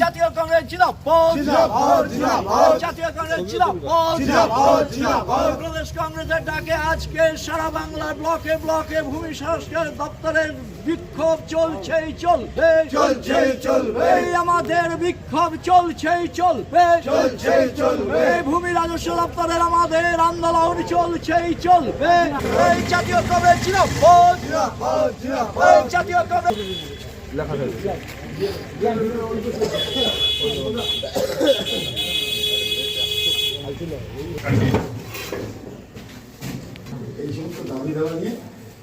জাতীয় কংগ্রেস জিন্দাবাদ জিন্দাবাদ, জিন্দাবাদ। জাতীয় কংগ্রেস জিন্দাবাদ জিন্দাবাদ, জিন্দাবাদ। প্রদেশ কংগ্রেসের ডাকে আজকে সারা বাংলার ব্লকে ব্লকে ভূমি সংস্কার দপ্তরের বিক্ষোভ চলছেই চলবে চলছেই চলবে। এই আমাদের বিক্ষোভ চলছেই চলবে চলছেই চলবে। ভূমি রাজস্ব দপ্তরের আমাদের আন্দোলন চলছেই চলবে এই জাতীয় কংগ্রেস জিন্দাবাদ জিন্দাবাদ, জিন্দাবাদ। জাতীয় কংগ্রেস এই সমস্ত দাবি দেওয়া নিয়ে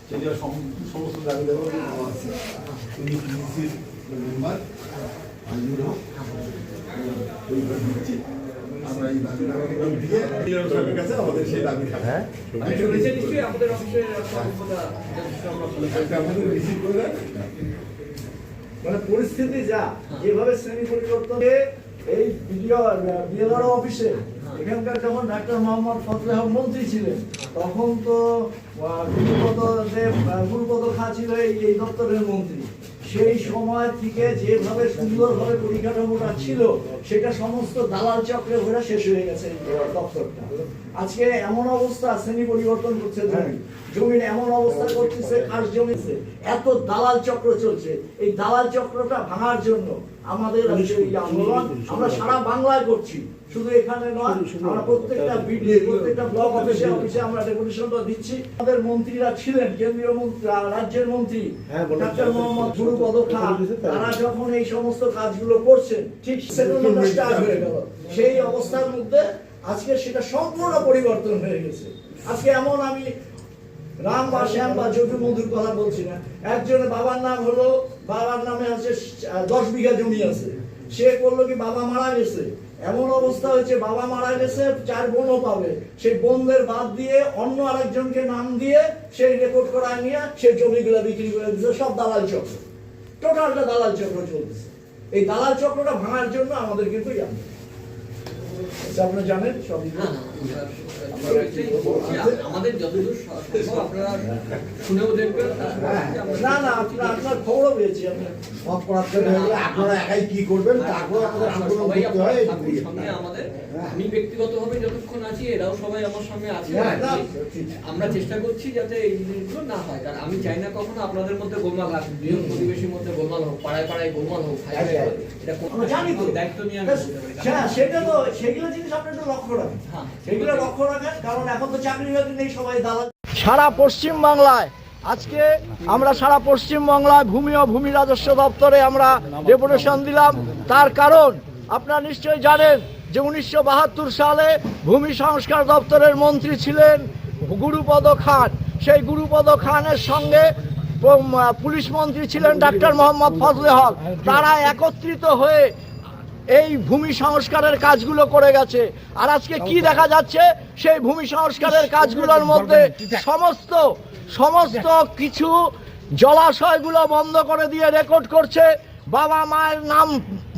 সেটা সম- সমস্ত দাবি দেওয়া নিয়ে আছে তিনি পিসিসির মেম্বার দিচ্ছি আমরা এই দাবি দেওয়া দিয়ে কাছে আমাদের সেই দাবি হ্যাঁ আমি শুনেছি নিশ্চয়ই আমাদের অফিসে আমাদের রিসিভ করে দেন। মানে পরিস্থিতি যা যেভাবে শ্রেণি পরিবর্তন এই বিএলআর অফিসে এখানকার যখন ডাক্তার মোহাম্মদ ফজলে হক মন্ত্রী ছিলেন তখন তো গুরুপদ যে গুরুপদ খা ছিল এই এই দপ্তরের মন্ত্রী। সেই সময় থেকে যেভাবে সুন্দরভাবে পরিকাঠামোটা ছিল সেটা সমস্ত দালাল চক্রে ঘোরা শেষ হয়ে গেছে দপ্তরটা। আজকে এমন অবস্থা শ্রেণি পরিবর্তন করছে জমি। জমির এমন অবস্থা করতেছে খাস জমিছে এত দালাল চক্র চলছে। এই দালাল চক্রটা ভাঙার জন্য আমাদের আন্দোলন আমরা সারা বাংলায় করছি। শুধু এখানে নয় আমরা প্রত্যেকটা বিডি প্রত্যেকটা ব্লক অফিসে অফিসে আমরা ডেপুটেশনটা দিচ্ছি। আমাদের মন্ত্রীরা ছিলেন কেন্দ্রীয় মন্ত্রী রাজ্যের মন্ত্রী ডাক্তার মোহাম্মদ তারা যখন এই সমস্ত কাজগুলো করছেন ঠিক সেই অবস্থার মধ্যে আজকে সেটা সম্পূর্ণ পরিবর্তন হয়ে গেছে। আজকে এমন আমি রাম বা শ্যাম বা যদু মধুর কথা বলছি না। একজনের বাবার নাম হলো, বাবার নামে আছে দশ বিঘা জমি আছে। সে করল কি, বাবা মারা গেছে। এমন অবস্থা হয়েছে, বাবা মারা গেছে, চার বোনও পাবে। সেই বোনদের বাদ দিয়ে অন্য আরেকজনকে নাম দিয়ে সেই রেকর্ড করায় নিয়ে সেই জমিগুলো বিক্রি করে দিচ্ছে সব দালাল চক্র। টোটালটা দালাল চক্র চলতেছে। এই দালাল চক্রটা ভাঙার জন্য আমাদের কিন্তু আচ্ছা, আপনারা জানেন সব আমাদের যতদূর আপনারা শুনেও দেখবেন না না আপনার আপনার খবরও পেয়েছি আমি সব প্রার্থী হলে আপনারা একাই কি করবেন তারপর আপনাদের আন্দোলন করতে হয় আপনারা থাকুন এইটুকুই। সঙ্গে আমাদের আমি ব্যক্তিগতভাবে যতক্ষণ আছি এরাও সবাই আমার সঙ্গে আছে হ্যাঁ, আমরা চেষ্টা করছি যাতে এই জিনিসগুলো না হয় কারণ আমি চাই না কখনো আপনাদের মধ্যে গোলমাল হোক বৃহৎ পরিবেশের মধ্যে গোলমাল হোক পাড়ায় পাড়ায় গোলমাল হোক হোক। এটা জানি তো দায়িত্ব নিয়ে আমি। হ্যাঁ সেটা তো সেগুলো জিনিস আপনি একটু লক্ষ্য রাখেন। হ্যাঁ। সেগুলো লক্ষ্য রাখেন কারণ এখন তো চাকরি বাকরি নেই সবাই দালাল। সারা পশ্চিম বাংলায় আজকে আমরা সারা পশ্চিম বাংলায় ভূমি ও ভূমি রাজস্ব দপ্তরে আমরা ডেপুটেশন দিলাম। তার কারণ আপনারা নিশ্চয়ই জানেন যে উনিশশো বাহাত্তর সালে ভূমি সংস্কার দপ্তরের মন্ত্রী ছিলেন গুরুপদ খান। সেই গুরুপদ খানের সঙ্গে পুলিশ মন্ত্রী ছিলেন ডাক্তার মোহাম্মদ ফজলে হক। তারা একত্রিত হয়ে এই ভূমি সংস্কারের কাজগুলো করে গেছে আর আজকে কি দেখা যাচ্ছে সেই ভূমি সংস্কারের কাজগুলোর মধ্যে সমস্ত সমস্ত কিছু জলাশয়গুলো বন্ধ করে দিয়ে রেকর্ড করছে বাবা মায়ের নাম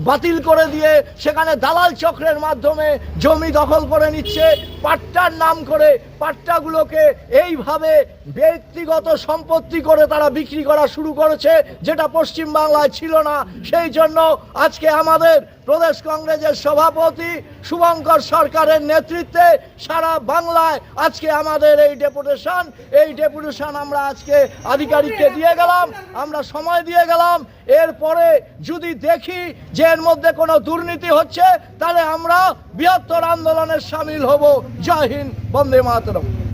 বাতিল করে দিয়ে সেখানে দালাল চক্রের মাধ্যমে জমি দখল করে নিচ্ছে পাট্টার নাম করে পাট্টাগুলোকে এইভাবে ব্যক্তিগত সম্পত্তি করে তারা বিক্রি করা শুরু করেছে যেটা পশ্চিম বাংলায় ছিল না সেই জন্য আজকে আমাদের প্রদেশ কংগ্রেসের সভাপতি শুভঙ্কর সরকারের নেতৃত্বে সারা বাংলায় আজকে আমাদের এই ডেপুটেশন। এই ডেপুটেশন আমরা আজকে আধিকারিককে দিয়ে গেলাম, আমরা সময় দিয়ে গেলাম। এরপরে যদি দেখি যে এর মধ্যে কোনো দুর্নীতি হচ্ছে, তাহলে আমরা বৃহত্তর আন্দোলনের সামিল হব। জয় হিন্দ, বন্দে মাতরম।